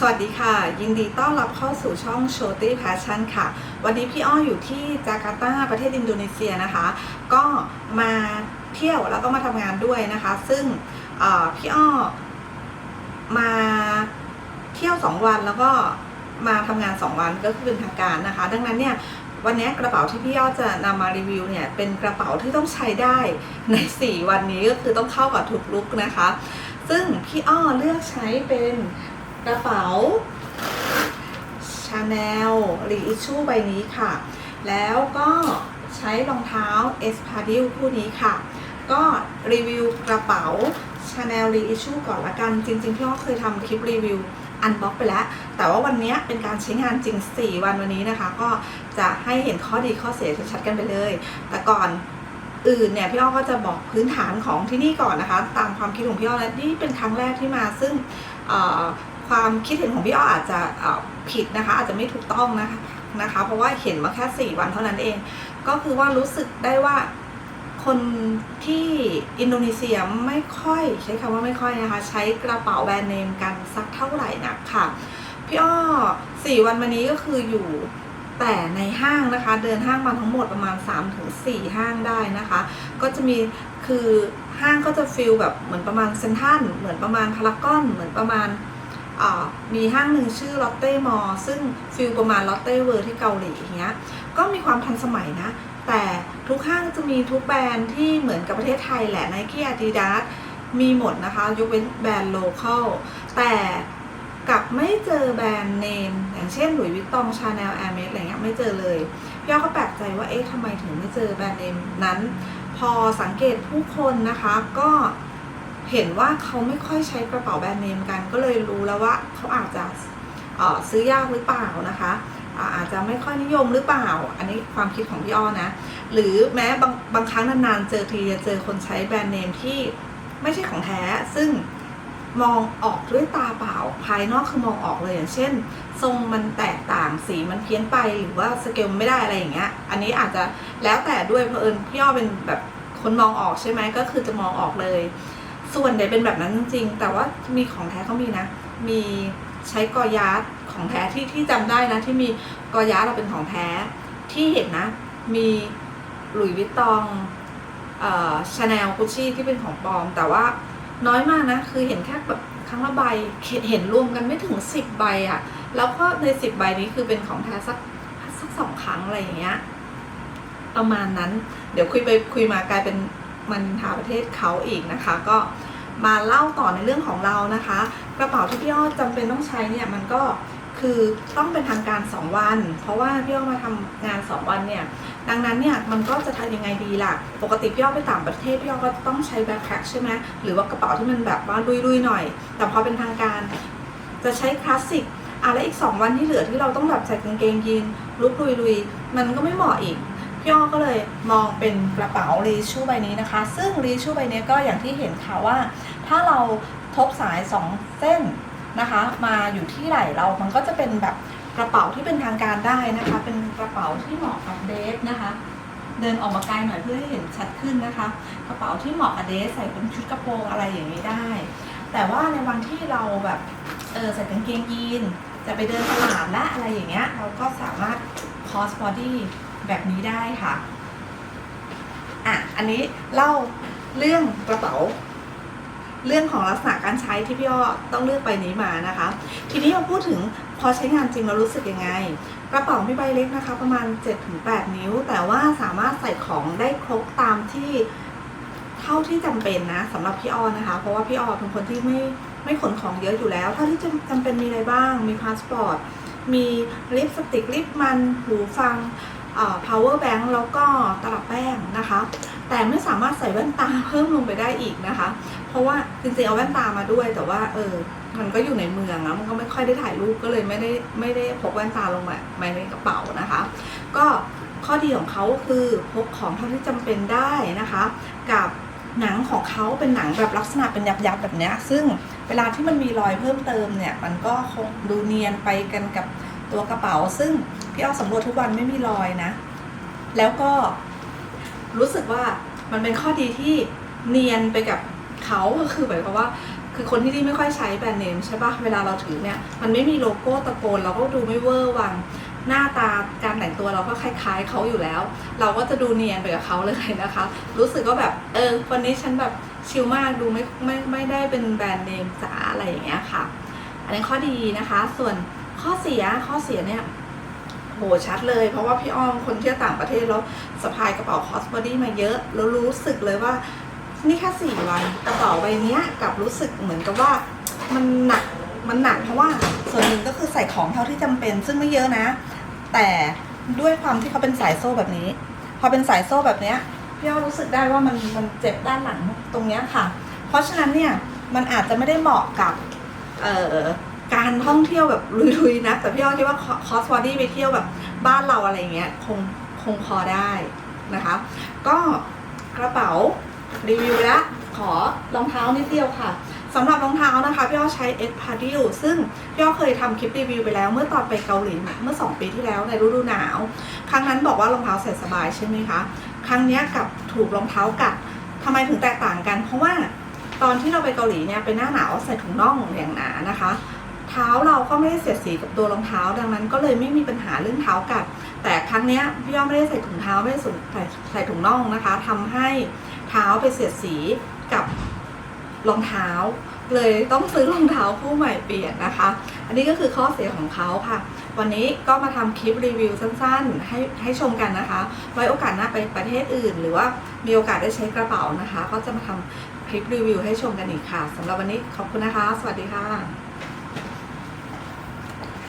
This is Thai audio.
สวัสดีค่ะ ยินดีต้อนรับเข้าสู่ช่อง s h o t y Passion ค่ะ วันนี้พี่อ้ออยู่ที่จาการ์ตาประเทศอินโดนีเซียนะคะ ก็มาเที่ยวแล้วก็มาทำงานด้วยนะคะ ซึ่งพี่อ้อมาเที่ยว 2 วันแล้วก็มาทำงาน 2 วันก็คือเป็นทางการนะคะ ดังนั้นเนี่ยวันนี้กระเป๋าที่พี่อ้อจะนำมารีวิวเนี่ยเป็นกระเป๋าที่ต้องใช้ได้ใน 4 วันนี้ก็คือต้องเข้ากับทุกลุกนะคะ ซึ่งพี่อ้อเลือกใช้เป็น กระเป๋าชาแนลรีอิชูใบนี้ค่ะ แล้วก็ใช้รองเท้าเอสพาดิลคู่นี้ค่ะ ก็รีวิวกระเป๋า Chanel Reissue ก่อนละกัน จริงๆพี่อ้อเคยทำคลิปรีวิวอันบ็อกไปแล้ว แต่ว่าวันนี้เป็นการใช้งานจริง 4 วันวันนี้นะคะ ก็จะให้เห็นข้อดีข้อเสียชัดๆกันไปเลย แต่ก่อนอื่นเนี่ยพี่อ้อก็จะบอกพื้นฐานของที่นี่ก่อนนะคะ ตามความคิดของพี่อ้อและนี่เป็นครั้งแรกที่มาซึ่ง ความคิดเห็นของพี่อ้ออาจจะผิดนะคะ อาจจะไม่ถูกต้องนะคะนะคะ เพราะว่าเห็นมาแค่ 4 วันเท่านั้นเอง ก็คือว่ารู้สึกได้ว่าคนที่อินโดนีเซียไม่ค่อยใช้คำว่าไม่ค่อยนะคะ ใช้กระเป๋าแบรนด์เนมกันสักเท่าไหร่นักค่ะพี่อ้อสี่วันมานี้ก็คืออยู่แต่ในห้างนะคะ เดินห้างมาทั้งหมดประมาณ 3-4 ห้างได้นะคะ ก็จะมีคือห้างก็จะฟิลแบบเหมือนประมาณเซนทัลเหมือนประมาณพารากอนเหมือนประมาณ มีห้างหนึ่งชื่อลอตเต้มอลซึ่งฟิลประมาณลอตเต้เวิร์ที่เกาหลีอย่างเงี้ยก็มีความทันสมัยนะ แต่ทุกห้างจะมีทุกแบรนด์ที่เหมือนกับประเทศไทยแหละ Nike Adidas มีหมดนะคะ ยกเว้นแบรนด์โลเคอลแต่กลับไม่เจอแบรนด์เนม อย่างเช่นหลุยส์วิตตองชาแนลแอร์เมสอะไรเงี้ยไม่เจอเลยพี่อ้อก็แปลกใจว่าเอ๊ะทำไมถึงไม่เจอแบรนด์เนมนั้น พอสังเกตผู้คนนะคะก็ เห็นว่าเขาไม่ค่อยใช้กระเป๋าแบรนด์เนมกัน ก็เลยรู้แล้วว่าเขาอาจจะซื้อยากหรือเปล่านะคะอาอาจจะไม่ค่อยนิยมหรือเปล่า อันนี้ความคิดของพี่อ้อนะ หรือแม้บางบางครั้งนานๆเจอทีจะเจอคนใช้แบรนด์เนมที่ไม่ใช่ของแท้ ซึ่งมองออกด้วยตาเปล่า ภายนอกคือมองออกเลยอย่างเช่น ทรงมันแตกต่างสีมันเพี้ยนไปหรือว่าสเกลไม่ได้อะไรอย่างเงี้ย อันนี้อาจจะแล้วแต่ด้วยเพราะเอิญพี่อ้อเป็นแบบคนมองออกใช่ไหมก็คือจะมองออกเลย ส่วนใหญ่เป็นแบบนั้นจริง แต่ว่ามีของแท้เขามีนะ มีใช้กอยาร์ดของแท้ที่ที่จำได้นะ ที่มีกอยาร์ดเราเป็นของแท้ที่เห็นนะ มีหลุยวิตตองชาแนลกุชชี่ที่เป็นของปลอม แต่ว่าน้อยมากนะ คือเห็นแค่แบบครั้งละใบเห็นเห็นรวมกันไม่ถึงสิบใบอะแล้วก็ในสิบใบนี้คือเป็นของแท้สักสักสองครั้งอะไรอย่างเงี้ยประมาณนั้น เดี๋ยวคุยไปคุยมากลายเป็น มันทาประเทศเขาอีกนะคะ ก็มาเล่าต่อในเรื่องของเรานะคะ กระเป๋าที่พี่อ้อจำเป็นต้องใช้เนี่ยมันก็คือต้องเป็นทางการ 2 วัน เพราะว่าพี่อ้อมาทำงาน 2 วันเนี่ย ดังนั้นเนี่ยมันก็จะทำยังไงดีล่ะ ปกติพี่อ้อไปต่างประเทศพี่อ้อก็ต้องใช้แบ็คแพ็คใช่ไหมหรือว่ากระเป๋าที่มันแบบว่าลุยๆหน่อย แต่พอเป็นทางการจะใช้คลาสสิกอะแล้วอีก 2 วันที่เหลือที่เราต้องแบบใส่กางเกงยีนลุกลุยๆมันก็ไม่เหมาะอีก พี่อก็เลยมองเป็นกระเป๋ารีชูใบนี้นะคะ ซึ่งรีชูใบนี้ก็อย่างที่เห็นค่ะว่า ถ้าเราทบสาย 2 เส้นนะคะ มาอยู่ที่ไหล่เรา มันก็จะเป็นแบบกระเป๋าที่เป็นทางการได้นะคะ เป็นกระเป๋าที่เหมาะกับเดทนะคะ เดินออกมาไกลหน่อยเพื่อให้เห็นชัดขึ้นนะคะ กระเป๋าที่เหมาะกับเดทใส่เป็นชุดกระโปรงอะไรอย่างนี้ได้ แต่ว่าในวันที่เราแบบเออใส่กางเกงยีนจะไปเดินตลาดและอะไรอย่างเงี้ย เราก็สามารถคอสบอดี้ แบบนี้ได้ค่ะอะอันนี้เล่าเรื่องกระเป๋า เรื่องของลักษณะการใช้ที่พี่อ้อต้องเลือกใบนี้มานะคะ ทีนี้มาพูดถึงพอใช้งานจริงเรารู้สึกยังไง กระเป๋ามีใบเล็กนะคะ ประมาณ 7-8 นิ้ว แต่ว่าสามารถใส่ของได้ครบตามที่เท่าที่จำเป็นนะสำหรับพี่อ้อนะคะ เพราะว่าพี่อ้อเป็นคนที่ไม่ไม่ขนของเยอะอยู่แล้วเท่าที่จำจำเป็นมีอะไรบ้างมีพาสปอร์ตมีลิปสติกลิปมันหูฟัง power bank แล้วก็ตลับแป้งนะคะ แต่ไม่สามารถใส่แว่นตาเพิ่มลงไปได้อีกนะคะ เพราะว่าจริงๆเอาแว่นตามาด้วย แต่ว่าเออมันก็อยู่ในเมืองนะมันก็ไม่ค่อยได้ถ่ายรูปก็เลยไม่ได้ไม่ได้พกแว่นตาลงมามาในกระเป๋านะคะ ก็ข้อดีของเขาคือพกของเท่าที่จำเป็นได้นะคะ กับหนังของเขาเป็นหนังแบบลักษณะเป็นยับๆแบบนี้ซึ่งเวลาที่มันมีรอยเพิ่มเติมเนี่ย มันก็คงดูเนียนไปกันกับ ตัวกระเป๋า ซึ่งพี่อ้อสำรวจทุกวันไม่มีรอยนะ แล้วก็รู้สึกว่ามันเป็นข้อดีที่เนียนไปกับเขาก็คือหมายความว่า คือคนที่นี่ไม่ค่อยใช้แบรนด์เนมใช่ปะเวลาเราถือเนี่ยมันไม่มีโลโก้ตะโกนเราก็ดูไม่เวอร์วังหน้าตาการแต่งตัวเราก็คล้ายๆเขาอยู่แล้ว เราก็จะดูเนียนไปกับเขาเลยนะคะ รู้สึกว่าแบบเออวันนี้ฉันแบบชิลมากดูไม่ไม่ไม่ได้เป็นแบรนด์เนมจ๋าอะไรอย่างเงี้ยค่ะ อันนี้ข้อดีนะคะส่วน ข้อเสียข้อเสียเนี่ยโหชัดเลย เพราะว่าพี่อ้อมคนเที่ยวต่างประเทศแล้วสะพายกระเป๋าคอสบอดี้มาเยอะ แล้วรู้สึกเลยว่า นี่แค่สี่วันกระเป๋าใบนี้กลับรู้สึกเหมือนกับว่ามันหนักมันหนักเพราะว่าส่วนหนึ่งก็คือใส่ของเท่าที่จำเป็น ซึ่งไม่เยอะนะ แต่ด้วยความที่เขาเป็นสายโซ่แบบนี้ พอเป็นสายโซ่แบบเนี้ยพี่อ้อรู้สึกได้ว่ามันมันเจ็บด้านหลังตรงเนี้ยค่ะ เพราะฉะนั้นเนี่ยมันอาจจะไม่ได้เหมาะกับเอ่อ การท่องเที่ยวแบบลุยๆนะ แต่พี่อ้อคิดว่าคอสบอดี้ไปเที่ยวแบบบ้านเราอะไรเงี้ยคงคงพอได้นะคะ ก็กระเป๋ารีวิวไปแล้วขอรองเท้านิดเดียวค่ะสำหรับรองเท้านะคะพี่อ้อใช้ e d p a d i l ซึ่งพี่อ้อเคยทำคลิปรีวิวไปแล้วเมื่อตอนไปเกาหลีเมื่อ 2 ปีที่แล้วในฤดูหนาว ครั้งนั้นบอกว่ารองเท้าใส่สบายใช่ไหมคะ ครั้งนี้กับถูกรองเท้ากัดทำไมถึงแตกต่างกัน เพราะว่าตอนที่เราไปเกาหลีเนี่ยเป็นหน้าหนาวใส่ถุงน่องอย่างหนานะคะ ท้าเราก็ไม่ได้เสียดสีกับตัวรองเท้า ดังนั้นก็เลยไม่มีปัญหาเรื่องเท้ากัด แต่ครั้งเนี้ยพี่ย่อมไม่ได้ใส่ถุงเท้าไม่ได้ใส่ใส่ถุงน่องนะคะทำให้เท้าไปเสียดสีกับรองเท้า เลยต้องซื้อรองเท้าคู่ใหม่เปลี่ยนนะคะ อันนี้ก็คือข้อเสียของเขาค่ะ วันนี้ก็มาทำคลิปรีวิวสั้นๆ ให้ให้ชมกันนะคะ ไว้โอกาสหน้าไปประเทศอื่น หรือว่ามีโอกาสได้ใช้กระเป๋านะคะ ก็จะมาทำคลิปรีวิวให้ชมกันอีกค่ะสำหรับวันนี้ขอบคุณนะคะ สวัสดีค่ะ